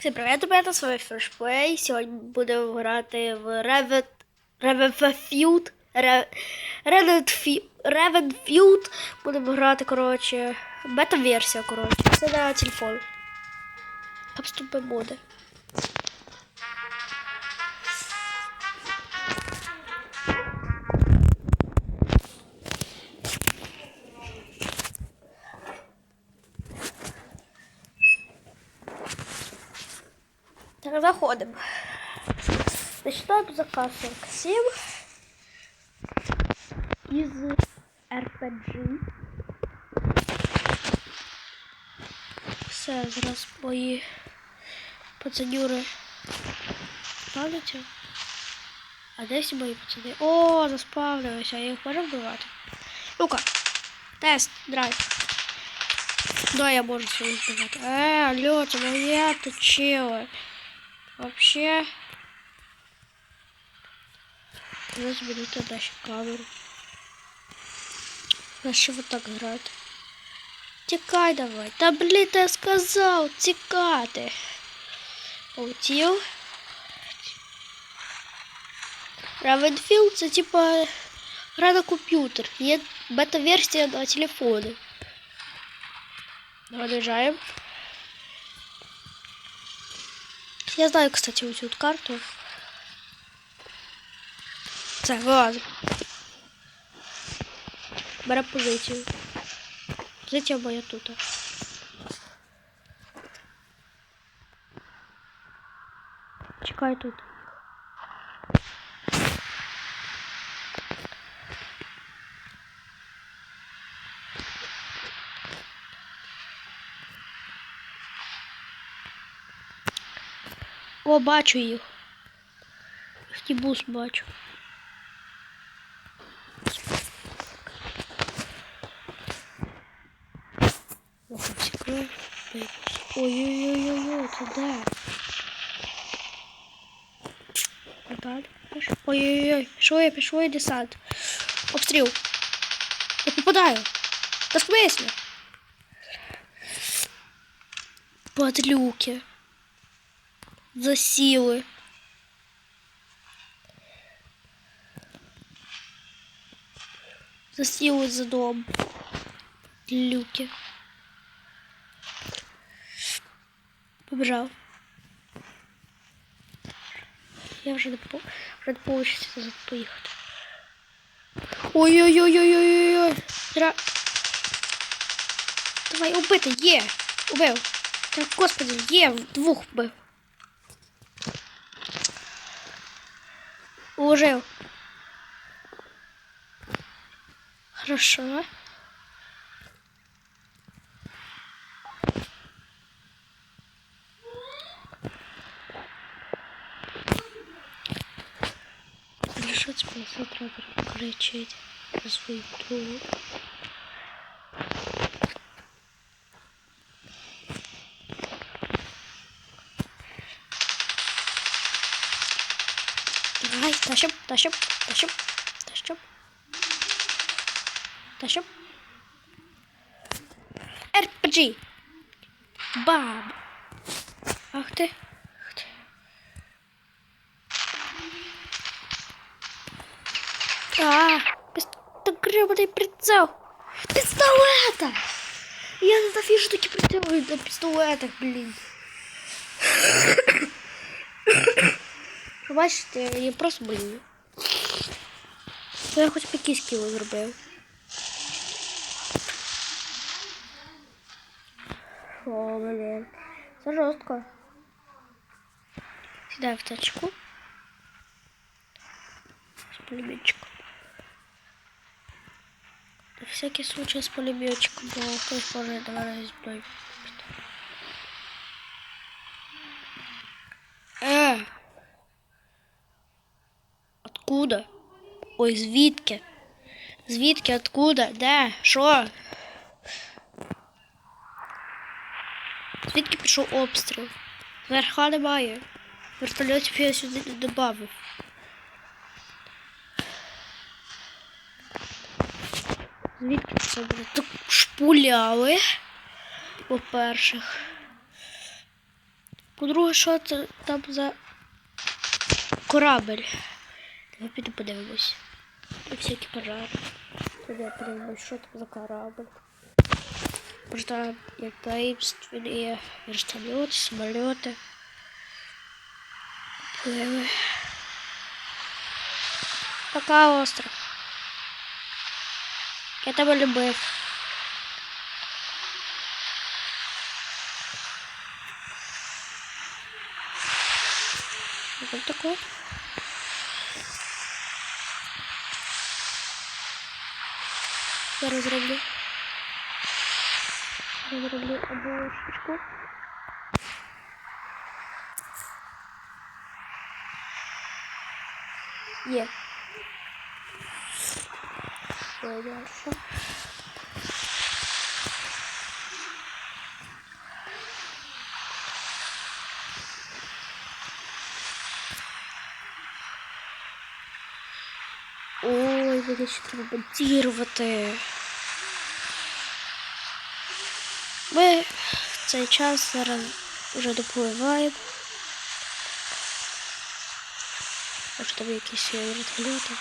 Всім привіт, ребята, з вами Фрешплей. Сьогодні будемо грати в Revit... Revit... Revit... Revit Feud. Будемо грати, коротше, бета-версія, коротше. Це на телефон. Обступи буде. Заходимо. Начинаем заказ 47 из RPG. Все, зараз мої пацанюри спавняться. А де всі мої пацани? О, заспавнилися, я їх можу вбивати. Ну-ка, тест, драйв. Да, я можу сьогодні вбивати. Е, алло, це моя точила. Вообще. Зараз буду тогда ще камеру. Нащо вот так грати? Тікай давай. Та блін, я сказав, тікати. Полетів. Ravenfield це типа гра на комп'ютер. Є бета-версія на телефони. Продовжаємо. Я знаю, кстати, вот эту карту. Це вилазимо. Бере позицію. Позиція моя тут. Чекай тут. О, бачу їх. Їхній бус бачу. Ох, секрет. Ой-ой-ой-ой, це де? Опять? Ой-ой-ой, пішов я, пішов я десант. Обстріл. Я попадаю. Та в смислі? Подлюки. Засіли. Засіли за дом. Люки. Побежал. Я вже не по... вже не получиться назад поїхати. Ой-ой-ой-ой-ой-ой. Дра... Давай, убити, є! Убив. Та, господи, є, двох вбив. Уложил. Хорошо. Лежать по завтра кричать звук. свою другу. Давай, тащим, тащим, тащим, тащим. Тащим. RPG. Баб. Ах ти. Ах ти. А, пис- та гребаний прицел. Пістолета! Я ненавижу такі прицели на пістолетах, блін. Ви Бачите, я просто блін. Я хоч б якісь кіли зробив. О, блін. Це жорстко. Сідай в тачку. З пулеметчиком. На всякий случай з пулеметчиком, бо хтось може два рази зброю. Е! Откуда? Ой, звідки? Звідки, откуда? Де? Що? Звідки пішов обстріл? Верха немає. Вертольотів я сюди не додав. Звідки це буде? Так шпуляли. По-перших. По-друге, що це там за корабель? Давай піду подивимось. Тут всякі пожари. Давай подивимось, що там за корабель. Може там як таїмственні вертольоти, самоліти. Пливи. Пока, остров. Я тебе любив. Что там Я разрублю, разрублю зроблю обложечку. Є. Що дальше? Ой, буде ще треба бандірувати. Ми в цей час зараз вже допливаємо. Може там якісь вертольоти.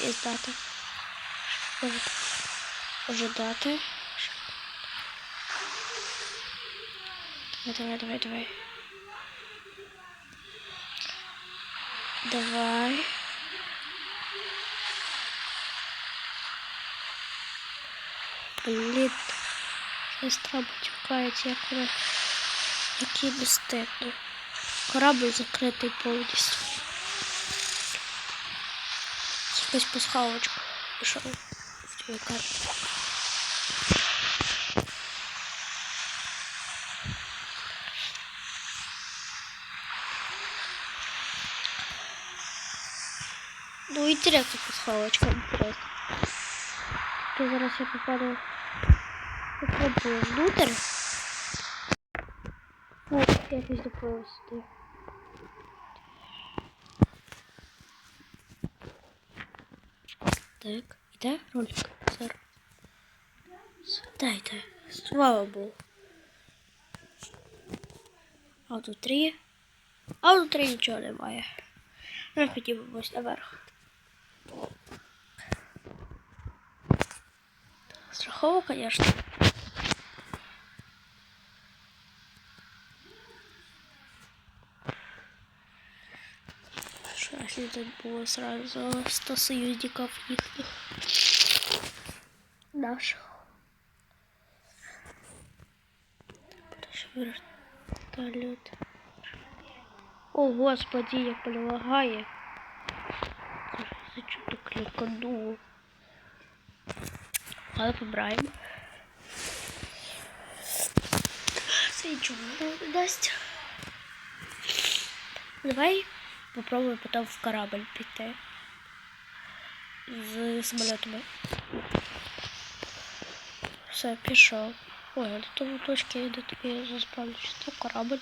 Є дати. Може, може дати. Давай, давай, давай, давай. Давай. Блін. Сестра потікається, як який стидно. Корабль закритий повністю. Хтось пасхалочку пішов в цю карту. Ну, интересно пасхалочка, интересно. То зараз я попаду попробую внутрь. Вот, я якось доплыву сюди. Так, іде ролик зараз. Дайте, слава Богу. А тут три. А тут три нічого немає. Ми підіймемось наверх. Страхово, конечно. Что если тут было сразу 100 союзников их наших? Подожди, вертолет. О, господи, як полагає. За що так клікануло? Але побираємо. Це нічого не дасть. Давай попробуємо потім в корабль піти. З самолітами. Все, пішов. Ой, а того точки, де тобі заспавлюсь. Це корабль.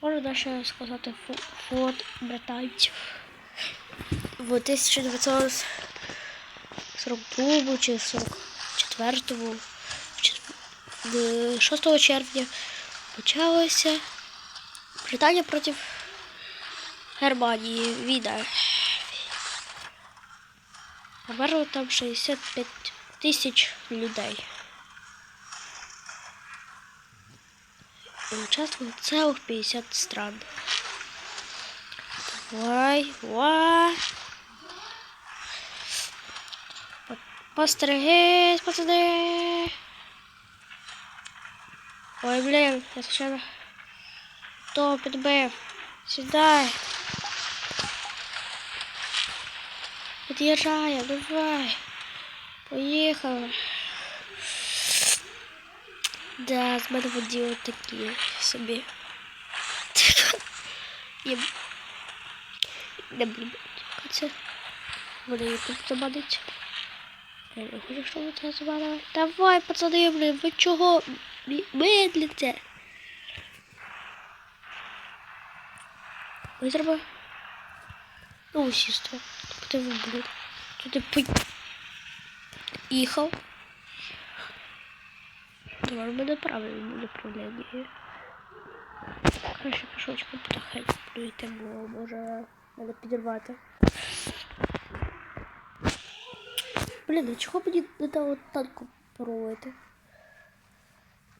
Можу далі сказати флот британців. В 1942 чи 44 6 червня почалася Британія проти Германії війна. Померло там 65 тисяч людей. І участвувало целых 50 стран. Давай. По- Постерегись, пацани. Ой, блін, я случайно то підбив. Сідай. Під'їжджає, давай. Поїхали. Да, з мене воділи такі собі. Я... Не буду це. Вони її тут забанить. Я не хочу, щоб це забанили. Давай, пацани, блин, ви чого мі- медлите? Ви треба... Ну, сестра. Подиви, блин. Туди по... Їхав. Може, ми неправильно направлення. Краще пішочком потихеньку буду йти, бо може мене підірвати. Блін, а чого мені не дало танку порувати?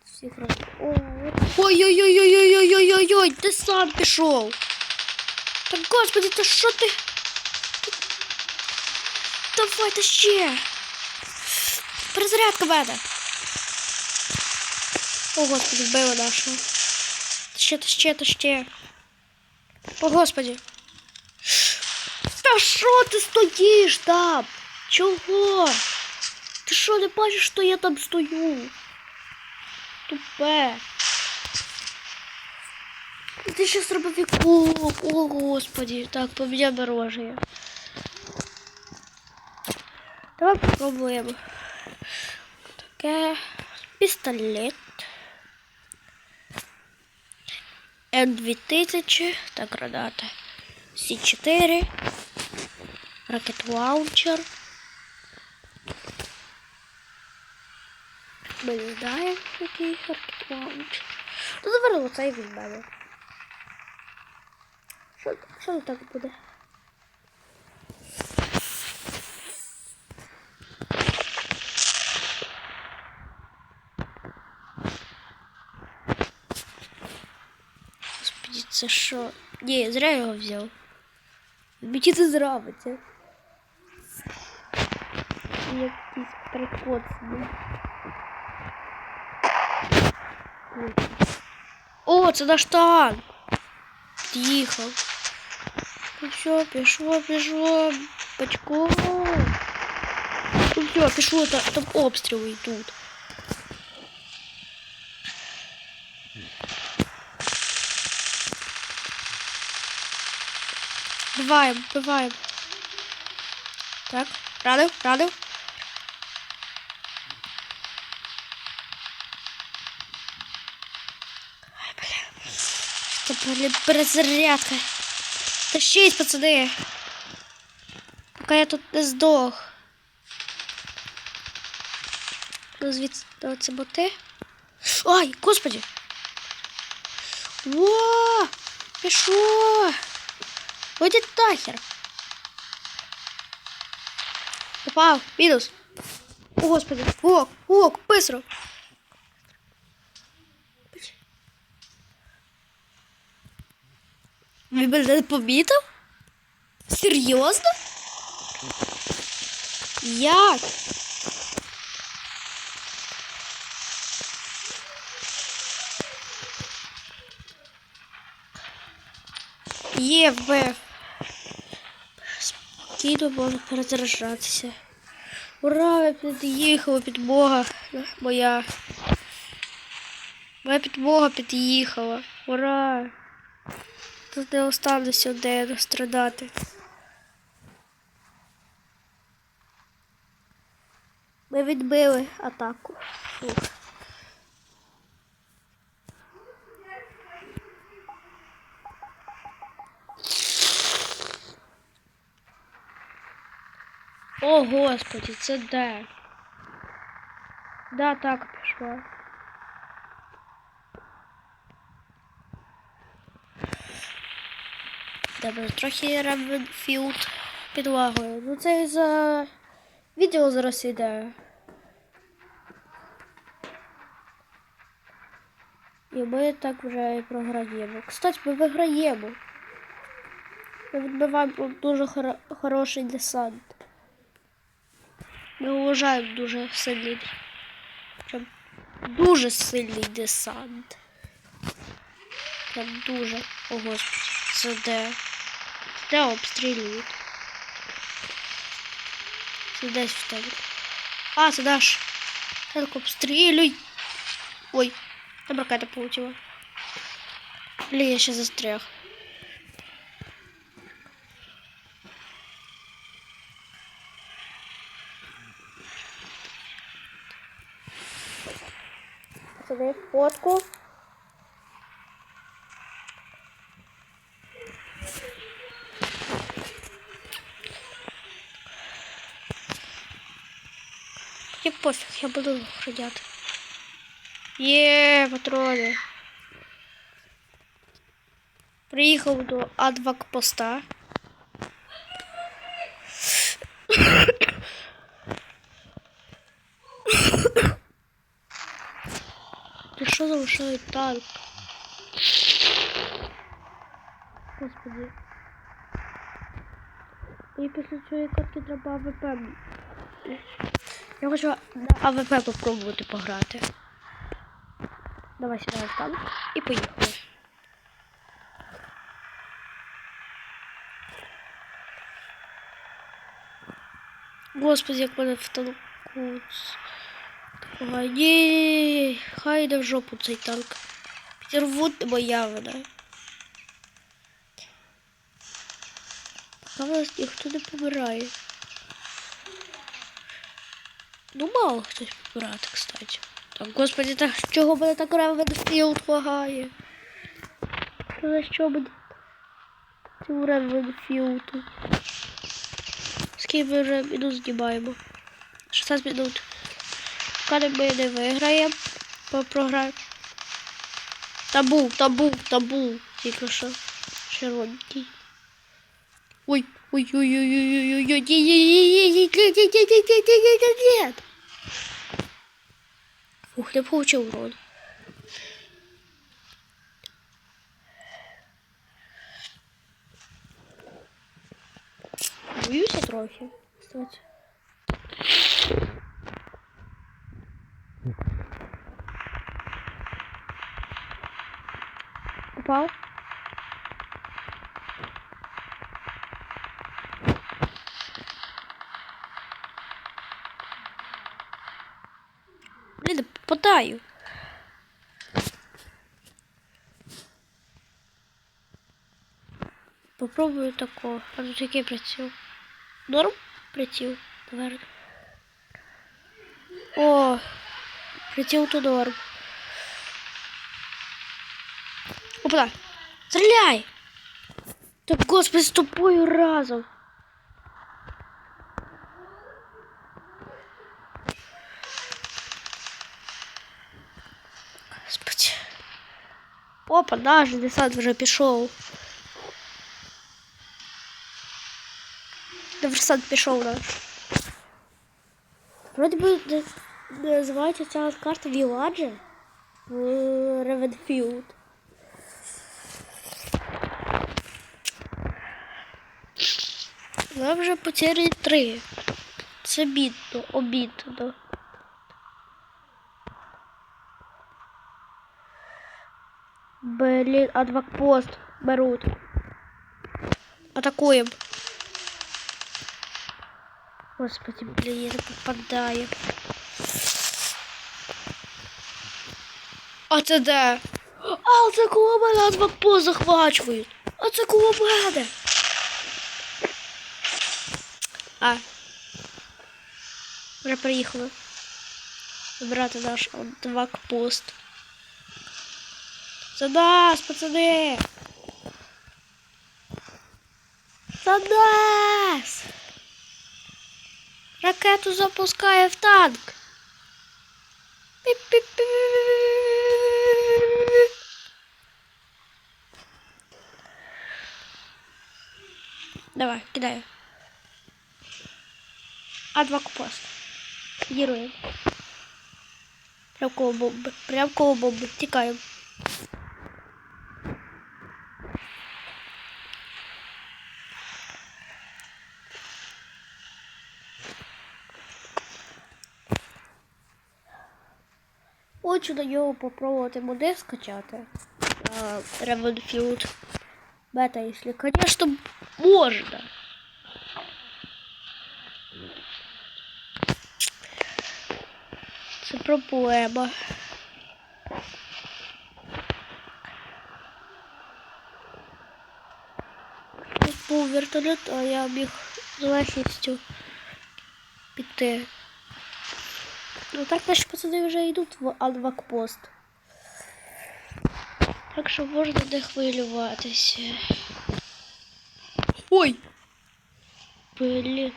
Всіх раз. О, Ой-ой-ой-ой-ой-ой-ой-ой, ти сам пішов. Та господи, та що ти? Давай та ще. Перезарядка в мене. О, господи, вбила нашого. Ще, та ще, та ще. О, господи. Та що ти стоїш там? Чого? Ти що не бачиш, що я там стою? Тупе. Ти ще зробив вікулок, о господи. Так, поміняємо оружие. Давай попробуємо. Таке пістолет. Н2000 та граната. С4. Ракет лаунчер. Ми не знаємо, який ракет лаунчер. Ну, давай оцей візьмемо. Що, що не так буде? Господи, це що? Ні, я зря його взяв. Мені це зробиться. Якийсь прикол собі. Ой. О, це наш танк. Під'їхав. Ну все, пішло, пішло. Батько. Ну все, пішло, та- там обстріли йдуть. Биваємо, биваємо. Так, ранив, ранив. Ай, бля. Це, блін, перезарядка. Тащись, пацани. Поки я тут не здох. Ну, звідси, це боти. Ай, господи. Во! Пішло! Ходи нахер. Попав, мінус. О, господи, ок, ок, быстро. Ви мене не помітив? Серйозно? Як? Є вбив. Спокійно можна перезаражатися. Ура, я під'їхала підмога моя. Моя підмога під'їхала. Ура! Тут не остануся один страдати. Ми відбили атаку. Фух. О, господи, це де? Да, так пішла. Добре, трохи Ремфілд підлагою. Ну це за відео зараз іде. І ми так вже і програємо. Кстати, ми виграємо. Ми відбиваємо дуже хоро- хороший десант. Ми вважаємо дуже сильний. Прям дуже сильний десант. Прям дуже. О, господи, це де? Де обстрілюють? Це десь в тебе. А, це наш. Танк обстрілюй. Ой, там ракета полетіла. Блін, я ще застряг. Сюди фотку. Охраняти. Є, патрони. Приїхав до адвакпоста. Ти що залишає танк? Господи. І після цієї катки треба АВП. Я хочу на АВП попробувати пограти. Давай сідаємо в танк і поїхали. Господи, як мене в танку. Такого ні, хай йде в жопу цей танк. Підірвуть не моя вина. Поки в нас ніхто не помирає. Ну, мало хтось помирати, кстати. Так, господи, так чого мене так Ревенфілд лагає? Що за що мені цю Ревенфілду? Скільки ми вже мінут знімаємо? 16 минут. Коли ми не виграємо, по програмі. Табу, табу, табу. Тільки що. Червоненький. Ой, ой, ой, ой, ой, ой, ой, ой, ой, ой, ой, ой, ой, ой, ой, ой, ой, ой, ой. Ух, я получил урон! Боюсь от трохи, кстати. Упал? Попадаю. Попробую такого. А тут який приціл? Норм приціл, наверное. О, приціл то норм. Опа! Стреляй! Так, господи, з тобою разом. Господи. Опа, наш десант вже пішов. Десант пішов наш. Вроде би називається ця карта Віладжа в Ревенфілд. Ми вже потері три. Це бідно, обідно. Блин, адвокпост берут. Атакуем. Господи, блин, я попадаю. А це де? А, це коло мене адвокпост захвачують. А це мене. А. Вже приїхали. Забирати наш адвокпост. За нас, пацани! За! Ракету запускає в танк. Давай, кидай. Адвокпост. Героєм. Прям коло бомби. Прям коло бомби. Тікаємо. Хочу на нього попробувати модель скачати. Ревенфілд. Бета, якщо, конечно, можна. Це проблема. Тут був вертольот, а я міг з легкістю піти. Ну так наші пацани вже йдуть в адвакпост. Так що можна не хвилюватися. Ой! Блін.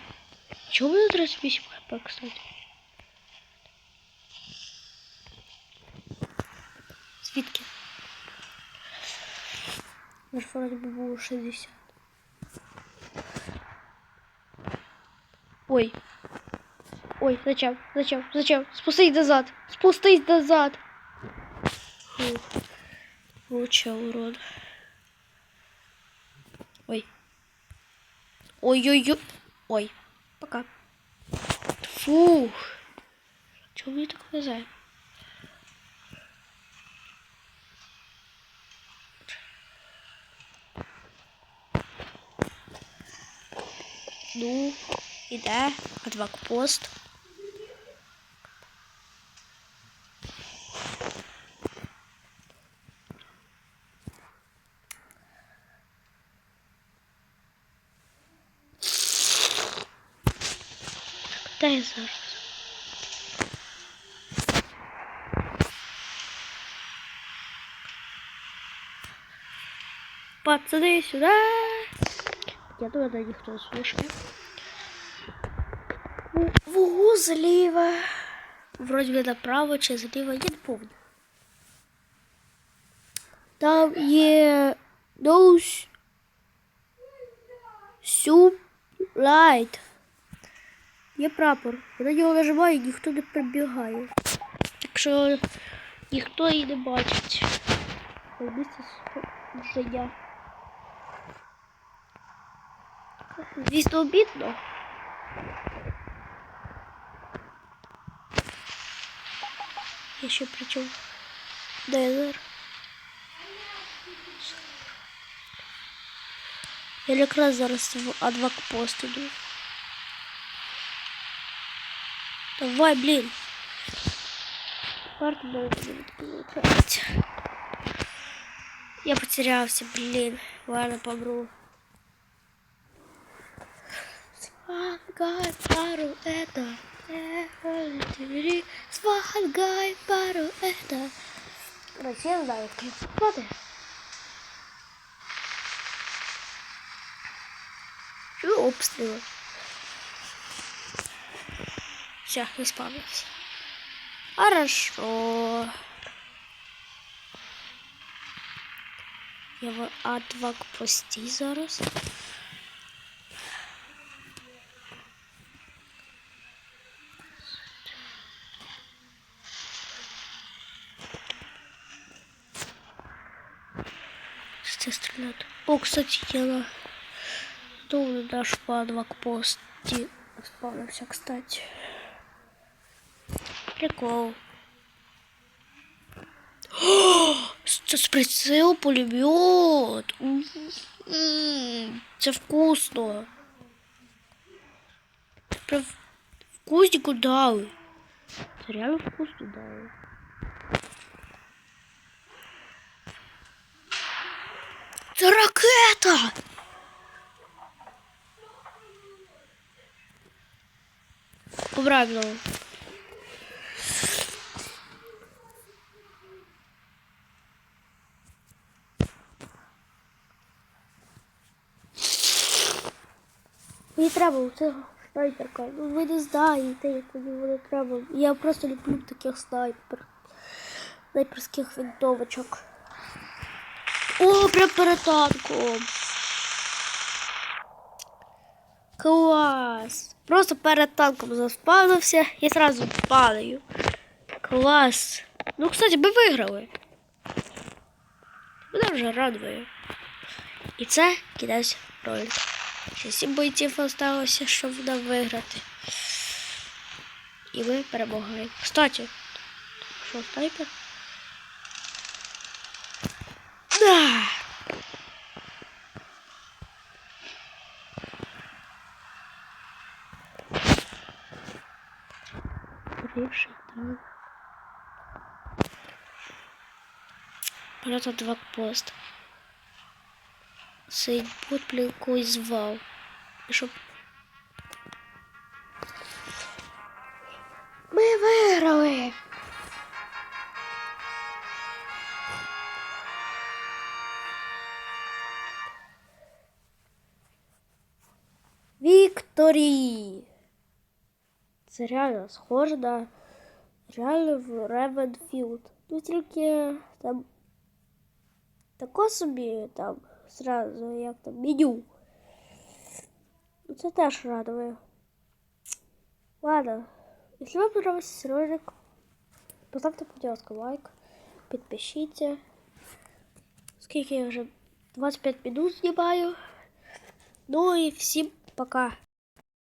Чого ви 38 хп, кстати? Звідки? Наш фронт би було 60. Ой. Ой, зачем? Зачем? Зачем? Спустись назад. Спустись назад. Фух. Влучил, урод. Ой. Ой-ой-ой. Ой. Пока. Фух. Чего мне так везе? Ну, іде адвакпост. Де зараз? Пацаны, сюда! Я думаю, да ніхто слушає. В- Вугу зліва. Вроді би направо чи зліва, я не помню. Там є those soup light. Є прапор. Я на нього і ніхто не прибігає. Так що ніхто її не бачить. Це місце життя. Звісно, обідно. Я ще причому ДНР. Я якраз зараз в адвокпост іду. Давай, блін. Карта не відкривається. Я потерявся, блін. Ладно, помру. Свангай пару это. Свангай пару это. Россия знает, как падает. Чую обстріли. Все, не спавнився. Хорошо. Я в адвакпості зараз. Що це стріляти? О, кстати, я на Тут наш по адвакпості спавнився, кстати. Прикол. Це прицел пулемет. Це вкусно. Вкуснику дали. Це реально вкусно дали. Це ракета! Обратно. Мені треба цього снайперка. Ну ви не знаєте, як мені воно треба. Я просто люблю таких снайпер. Снайперських винтовочок. О, прям перед танком. Клас. Просто перед танком заспавнився і зразу падаю. Клас. Ну, кстати, ми виграли. Мене вже радує. І це кінець ролика. Сім бойців залишилося, щоб нам виграти. І ми перемагаємо. Кстати, що снайпер? Да! Бывший танк. Полет два пост. Цей бот, блін, когось звав. І щоб... Ми виграли! Вікторі! Це реально схоже на реально в Ревенфілд. Ну тільки там тако собі там зразу, як там меню. Ну, Це теж радує. Ладно, якщо вам подобається цей ролик, поставте, будь ласка, лайк, підпишіться. Скільки я вже 25 минут знімаю. Ну і всім пока.